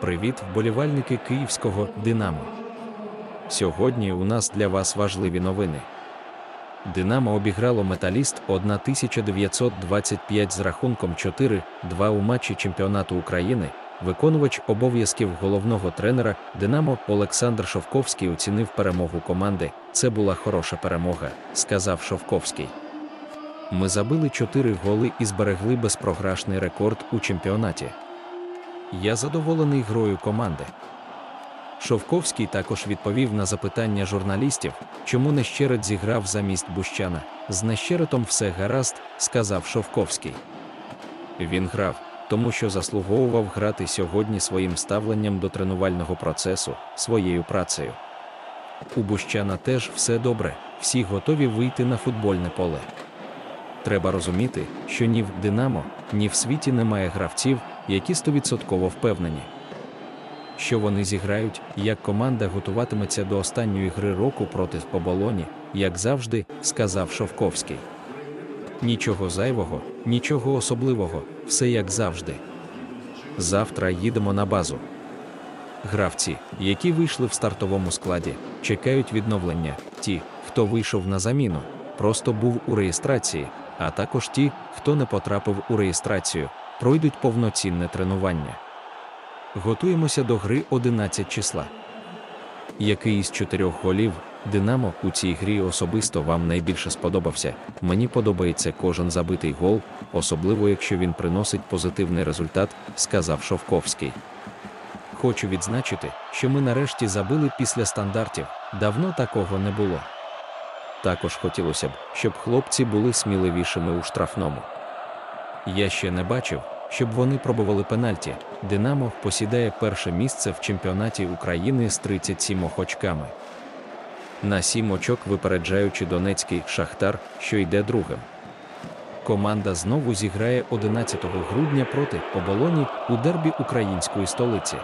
Привіт, вболівальники київського Динамо. Сьогодні у нас для вас важливі новини. Динамо обіграло металіст 1925 з рахунком 4-2 у матчі чемпіонату України. Виконувач обов'язків головного тренера Динамо Олександр Шовковський оцінив перемогу команди. Це була хороша перемога, сказав Шовковський. Ми забили 4 голи і зберегли безпрограшний рекорд у чемпіонаті. Я задоволений грою команди. Шовковський також відповів на запитання журналістів, чому Нещерет зіграв замість Бущана. З Нещеретом все гаразд, сказав Шовковський. Він грав, тому що заслуговував грати сьогодні своїм ставленням до тренувального процесу, своєю працею. У Бущана теж все добре, всі готові вийти на футбольне поле. Треба розуміти, що ні в Динамо, ні в світі немає гравців, які стовідсотково впевнені, що вони зіграють, як команда готуватиметься до останньої гри року проти Поболоні, як завжди, сказав Шовковський. Нічого зайвого, нічого особливого, все як завжди. Завтра їдемо на базу. Гравці, які вийшли в стартовому складі, чекають відновлення. Ті, хто вийшов на заміну, просто був у реєстрації, а також ті, хто не потрапив у реєстрацію, пройдуть повноцінне тренування. Готуємося до гри 11 числа. Який із чотирьох голів Динамо у цій грі особисто вам найбільше сподобався? Мені подобається кожен забитий гол, особливо якщо він приносить позитивний результат, сказав Шовковський. Хочу відзначити, що ми нарешті забили після стандартів, давно такого не було. Також хотілося б, щоб хлопці були сміливішими у штрафному. Я ще не бачив, щоб вони пробували пенальті. Динамо посідає перше місце в чемпіонаті України з 37 очками. На 7 очок випереджаючи Донецький Шахтар, що йде другим. Команда знову зіграє 11 грудня проти оболоні у дербі української столиці.